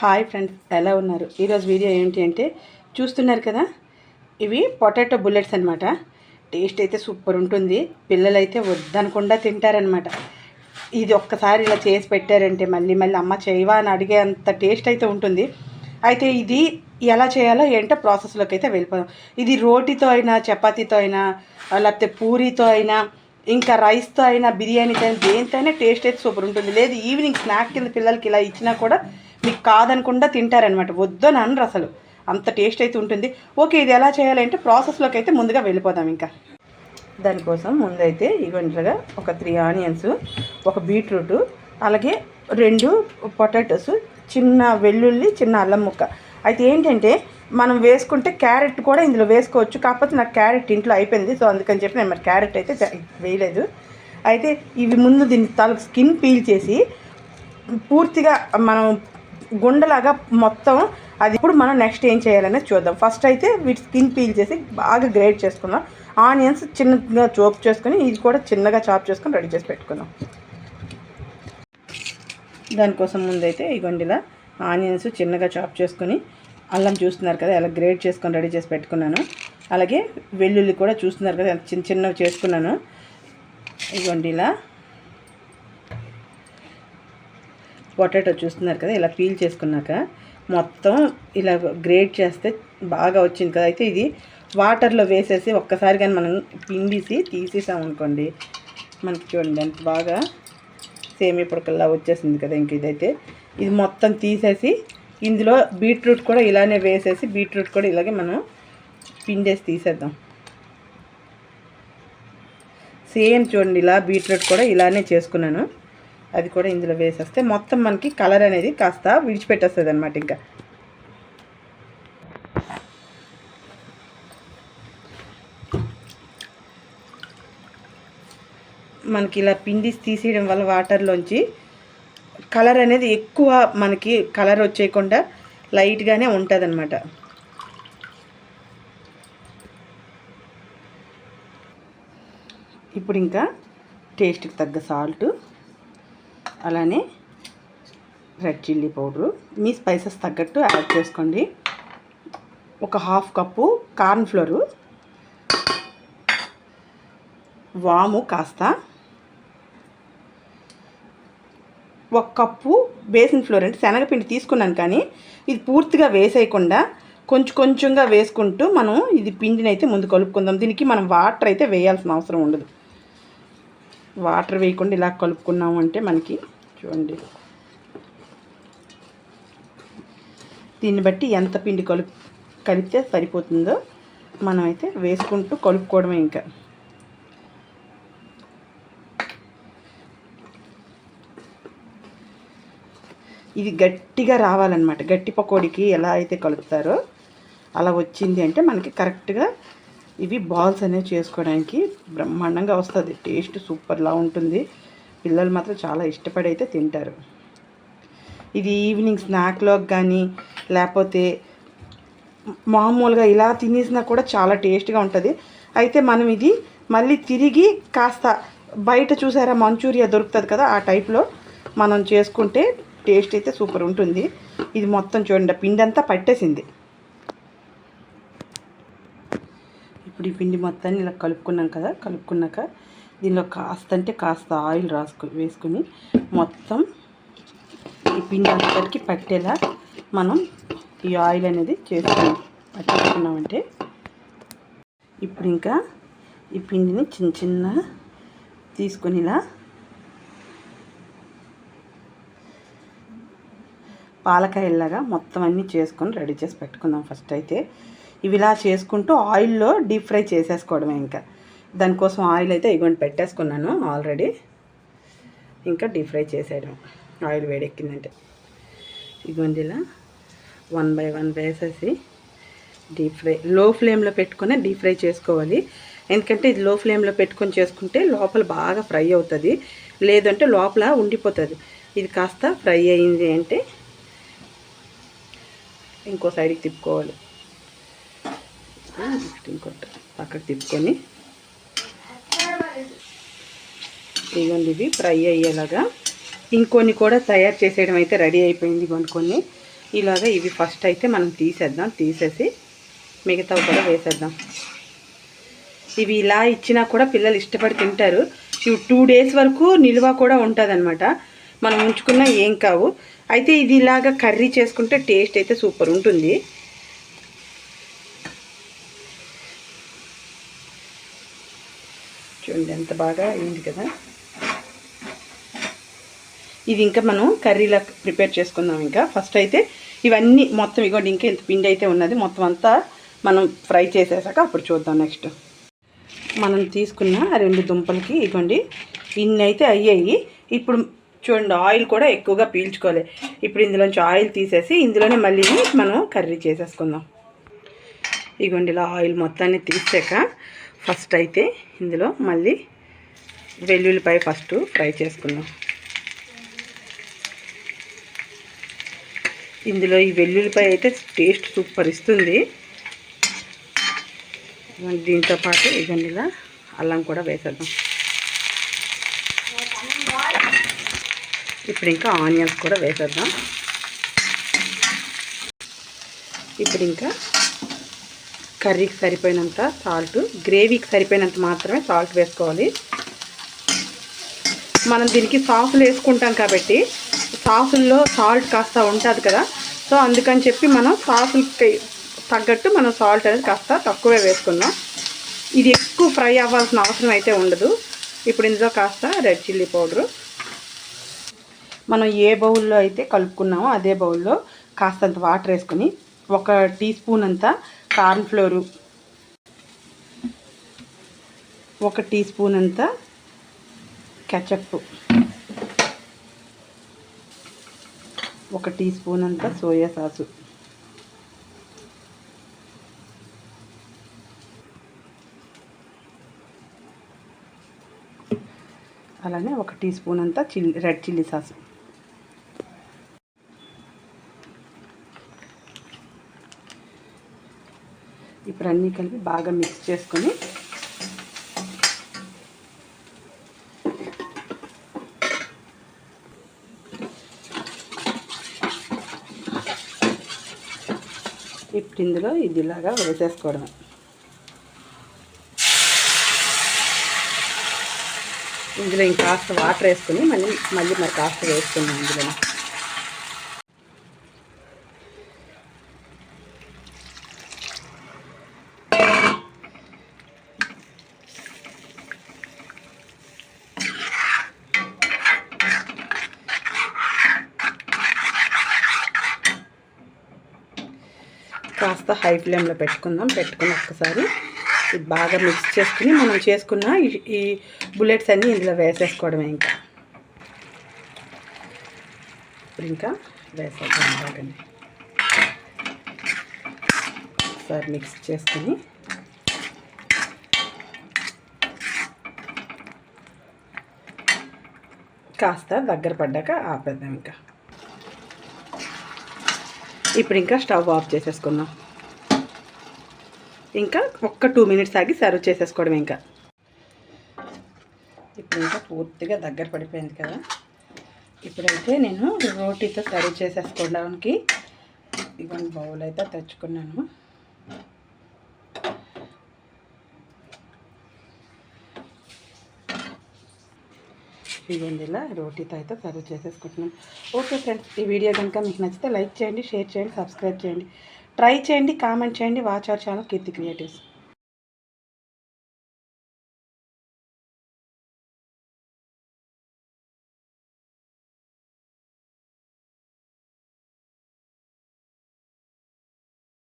Hi friends ఎలా ఉన్నారు? ఈరోజు వీడియో ఏంటి అంటే చూస్తున్నారు కదా? ఇవి పొటాటో బుల్లెట్స్ అనమాట టేస్ట్ అయితే సూపర్ ఉంటుంది. పిల్లలైతే వద్దనకుండా తింటారనమాట ఇది ఒక్కసారి ఇలా చేసి పెట్టారంటే మళ్ళీ మళ్ళీ అమ్మ చేయవా అని అడిగే అంత టేస్ట్ అయితే ఉంటుంది. అయితే ఇది ఎలా చేయాలో ఏంటో ప్రాసెస్లోకి అయితే వెళ్ళిపోదాం. ఇది రోటీతో అయినా చపాతీతో అయినా లేకపోతే పూరీతో అయినా ఇంకా రైస్తో అయినా బిర్యానీతో అయినా దేనితో అయినా టేస్ట్ అయితే సూపర్ ఉంటుంది. లేదు ఈవినింగ్ స్నాక్ కింద పిల్లలకి ఇలా ఇచ్చినా కూడా మీకు కాదనకుండా తింటారనమాట వద్దని అనరు అసలు. అంత టేస్ట్ అయితే ఉంటుంది. ఓకే ఇది ఎలా చేయాలంటే ప్రాసెస్లోకి అయితే ముందుగా వెళ్ళిపోదాం ఇంకా. దానికోసం ముందైతే ఇవంటగా ఒక త్రీ ఆనియన్స్ ఒక బీట్రూట్ అలాగే రెండు పొటాటోస్ చిన్న వెల్లుల్లి చిన్న అల్లం ముక్క. అయితే ఏంటంటే మనం వేసుకుంటే క్యారెట్ కూడా ఇందులో వేసుకోవచ్చు. కాకపోతే నాకు క్యారెట్ ఇంట్లో అయిపోయింది. సో అందుకని చెప్పి నేను మరి క్యారెట్ అయితే వేయలేదు. అయితే ఇవి ముందు దీని తాలూకు స్కిన్ పీల్ చేసి పూర్తిగా మనం గుండెలాగా మొత్తం అది ఇప్పుడు మనం నెక్స్ట్ ఏం చేయాలనేది చూద్దాం. ఫస్ట్ అయితే వీటి స్కిన్ పీల్ చేసి బాగా గ్రేట్ చేసుకుందాం. ఆనియన్స్ చిన్నగా చోప్ చేసుకొని ఇది కూడా చిన్నగా చాప్ చేసుకొని రెడీ చేసి పెట్టుకుందాం. దానికోసం ముందైతే ఈ గొండిలా ఆనియన్స్ చిన్నగా చాప్ చేసుకొని అల్లం చూస్తున్నారు కదా అలా గ్రేట్ చేసుకొని రెడీ చేసి పెట్టుకున్నాను. అలాగే వెల్లుల్లి కూడా చూస్తున్నారు కదా ఎంత చిన్న చిన్నవి చేసుకున్నాను. ఇదిగోండి ఇలా. పొటాటో చూస్తున్నారు కదా ఇలా పీల్ చేసుకున్నాక మొత్తం ఇలా గ్రేట్ చేస్తే బాగా వచ్చింది కదా. అయితే ఇది వాటర్లో వేసేసి ఒక్కసారి కానీ మనం పిండిసి తీసేసాం అనుకోండి మనకి చూడండి ఎంత బాగా సేమ్ పుడకల్లా వచ్చేసింది కదా ఇంక ఇదైతే. ఇది మొత్తం తీసేసి ఇందులో బీట్రూట్ కూడా ఇలానే వేసేసి బీట్రూట్ కూడా ఇలాగే మనం పిండేసి తీసేద్దాం. సేమ్ చూడండి ఇలా బీట్రూట్ కూడా ఇలానే చేసుకున్నాను. అది కూడా ఇందులో వేసేస్తే మొత్తం మనకి కలర్ అనేది కాస్త విడిచిపెట్టేస్తుంది అనమాట ఇంకా. మనకి ఇలా పిండి తీసేయడం వల్ల వాటర్లోంచి కలర్ అనేది ఎక్కువ మనకి కలర్ వచ్చేయకుండా లైట్గానే ఉంటుంది అనమాట ఇప్పుడు ఇంకా టేస్ట్కి తగ్గ సాల్ట్ అలానే రెడ్ చిల్లీ పౌడరు మీ స్పైసెస్ తగ్గట్టు యాడ్ చేసుకోండి. ఒక హాఫ్ కప్పు కార్న్ ఫ్లోరు వాము కాస్త ఒక కప్పు బేసిన్ ఫ్లోర్ అంటే శనగపిండి తీసుకున్నాను కానీ ఇది పూర్తిగా వేసేయకుండా కొంచెం కొంచెంగా వేసుకుంటూ మనం ఇది పిండిని అయితే ముందు కలుపుకుందాం. దీనికి మనం వాటర్ అయితే వేయాల్సిన అవసరం ఉండదు. వాటర్ వేయకుండా ఇలా కలుపుకున్నాము అంటే మనకి చూడండి. దీన్ని బట్టి ఎంత పిండి కలుపు కలిపితే సరిపోతుందో మనమైతే వేసుకుంటూ కలుపుకోవడమే ఇంకా. ఇది గట్టిగా రావాలన్నమాట. గట్టి పకోడీకి ఎలా అయితే కలుపుతారో అలా వచ్చింది అంటే మనకి కరెక్ట్గా ఇవి బాల్స్ అనేవి చేసుకోవడానికి బ్రహ్మాండంగా వస్తుంది. టేస్ట్ సూపర్లా ఉంటుంది. పిల్లలు మాత్రం చాలా ఇష్టపడి అయితే తింటారు. ఇది ఈవినింగ్ స్నాక్లోకి కానీ లేకపోతే మామూలుగా ఇలా తినేసినా కూడా చాలా టేస్ట్గా ఉంటుంది. అయితే మనం ఇది మళ్ళీ తిరిగి కాస్త బయట చూసారా మంచూరియా దొరుకుతుంది కదా ఆ టైప్లో మనం చేసుకుంటే టేస్ట్ అయితే సూపర్ ఉంటుంది. ఇది మొత్తం చూడండి పిండి అంతా పట్టేసింది. ఇప్పుడు ఈ పిండి మొత్తాన్ని ఇలా కలుపుకున్నాం కదా కలుపుకున్నాక దీనిలో కాస్త అంటే కాస్త ఆయిల్ రాసుకు వేసుకుని మొత్తం ఈ పిండి అంతటికి పట్టేలా మనం ఈ ఆయిల్ అనేది చేసుకున్నాం. పట్టేసుకున్నామంటే ఇప్పుడు ఇంకా ఈ పిండిని చిన్న చిన్న తీసుకుని ఇలా పాలకాయల్లాగా మొత్తం అన్నీ చేసుకొని రెడీ చేసి పెట్టుకుందాం ఫస్ట్ అయితే. ఇవి ఇలా చేసుకుంటూ ఆయిల్లో డీప్ ఫ్రై చేసేసుకోవడమే ఇంకా. దానికోసం ఆయిల్ అయితే ఇగోండి పెట్టేసుకున్నాను ఆల్రెడీ. ఇంకా డీప్ ఫ్రై చేసేయడం. ఆయిల్ వేడెక్కిందంటే. ఇగోండి ఇలా వన్ బై వన్ వేసేసి డీప్ ఫ్రై లో ఫ్లేమ్లో పెట్టుకునే డీప్ ఫ్రై చేసుకోవాలి. ఎందుకంటే ఇది లో ఫ్లేమ్లో పెట్టుకొని చేసుకుంటే లోపల బాగా ఫ్రై అవుతుంది. లేదంటే లోపల ఉండిపోతుంది. ఇది కాస్త ఫ్రై అయింది అంటే ఇంకో సైడ్కి తిప్పుకోవాలి. ఇంకోటి పక్కకు తిప్పుకొని. ఇదిగోండి ఇవి ఫ్రై అయ్యేలాగా ఇంకొన్ని కూడా తయారు చేసేయడం అయితే రెడీ అయిపోయింది కొన్ని కొన్ని. ఇలాగ ఇవి ఫస్ట్ అయితే మనం తీసేద్దాం తీసేసి మిగతావి కూడా వేసేద్దాం. ఇవి ఇలా ఇచ్చినా కూడా పిల్లలు ఇష్టపడి తింటారు. ఇవి టూ డేస్ వరకు నిల్వ కూడా ఉంటుంది మనం ఉంచుకున్నా ఏం కావు. అయితే ఇది ఇలాగా కర్రీ చేసుకుంటే టేస్ట్ అయితే సూపర్ ఉంటుంది. చూడండి ఎంత బాగా అయింది కదా. ఇది ఇంకా మనం కర్రీలా ప్రిపేర్ చేసుకుందాం ఇంకా. ఫస్ట్ అయితే ఇవన్నీ మొత్తం ఇగోండి ఇంకా ఇంత పిండి అయితే ఉన్నది. మొత్తం అంతా మనం ఫ్రై చేసేసాక అప్పుడు చూద్దాం నెక్స్ట్. మనం తీసుకున్న రెండు దుంపలకి ఇగోండి ఇన్ని అయితే అయ్యాయి. ఇప్పుడు చూడండి ఆయిల్ కూడా ఎక్కువగా పీల్చుకోవాలి. ఇప్పుడు ఇందులోంచి ఆయిల్ తీసేసి ఇందులోనే మళ్ళీ మనం కర్రీ చేసేసుకుందాం. ఇగోండి ఇలా ఆయిల్ మొత్తాన్ని తీసాక ఫస్ట్ అయితే ఇందులో మళ్ళీ వెల్లుల్లిపాయ ఫస్ట్ ఫ్రై చేసుకుందాం. ఇందులో ఈ వెల్లుల్లిపాయ అయితే టేస్ట్ సూపర్ ఇస్తుంది. దీంతో పాటు ఇదండి ఇలా అల్లం కూడా వేసేద్దాం. ఇప్పుడు ఇంకా ఆనియన్స్ కూడా వేసేద్దాం. ఇప్పుడు ఇంకా కర్రీకి సరిపోయినంత సాల్ట్ గ్రేవీకి సరిపోయినంత మాత్రమే సాల్ట్ వేసుకోవాలి. మనం దీనికి సాసులు వేసుకుంటాం కాబట్టి సాసుల్లో సాల్ట్ కాస్త ఉంటుంది కదా సో అందుకని చెప్పి మనం సాసులకి తగ్గట్టు మనం సాల్ట్ అనేది కాస్త తక్కువే వేసుకుందాం. ఇది ఎక్కువ ఫ్రై అవ్వాల్సిన అవసరం అయితే ఉండదు. ఇప్పుడు ఇందులో కాస్త రెడ్ చిల్లీ పౌడరు మనం ఏ బౌల్లో అయితే కలుపుకున్నామో అదే బౌల్లో కాస్తంత వాటర్ వేసుకొని ఒక టీ స్పూన్ అంతా కార్న్ఫ్లోరు ఒక టీ స్పూన్ అంతా కెచప్ ఒక టీ స్పూన్ అంతా సోయా సాసు. అలానే ఒక టీ స్పూన్ అంతా చిల్లీ రెడ్ చిల్లీ సాసు. ఇప్పుడు అన్నీ కలిపి బాగా మిక్స్ చేసుకొని ఇప్పుడు ఇందులో ఇది ఇలాగా వేసేసుకోవడం ఇందులో ఇంకాస్త వాటర్ వేసుకొని మళ్ళీ మళ్ళీ మరి కాస్త వేసుకున్నాం ఇందులో కాస్త హై ఫ్లేమ్లో పెట్టుకుందాం. పెట్టుకుని ఒక్కసారి ఇది బాగా మిక్స్ చేసుకుని మనం చేసుకున్న ఈ బుల్లెట్స్ అన్నీ ఇందులో వేసేసుకోవడమే ఇంకా. ఇప్పుడు ఇంకా వేసేద్దాం బాగండి ఒకసారి మిక్స్ చేసుకుని కాస్త దగ్గర పడ్డాక ఆపేద్దాం ఇంకా. ఇప్పుడు ఇంకా స్టవ్ ఆఫ్ చేసేసుకుందాం. ఇంకా ఒక్క టూ మినిట్స్ ఆగి సర్వ్ చేసేసుకోవడం ఇంకా. ఇప్పుడు ఇంకా పూర్తిగా దగ్గర పడిపోయింది కదా. ఇప్పుడైతే నేను రోటీతో సర్వ్ చేసేసుకోవడానికి ఇవన్నీ బౌల్ అయితే తెచ్చుకున్నాను. ఇవ్వండి ఇలా రోటీతో అయితే సర్వ్ చేసేసుకుంటున్నాను ఓకే ఫ్రెండ్స్ ఈ వీడియో కనుక మీకు నచ్చితే లైక్ చేయండి షేర్ చేయండి సబ్స్క్రైబ్ చేయండి. ట్రై చేయండి కామెంట్ చేయండి. Watch our channel Keerthi creatives.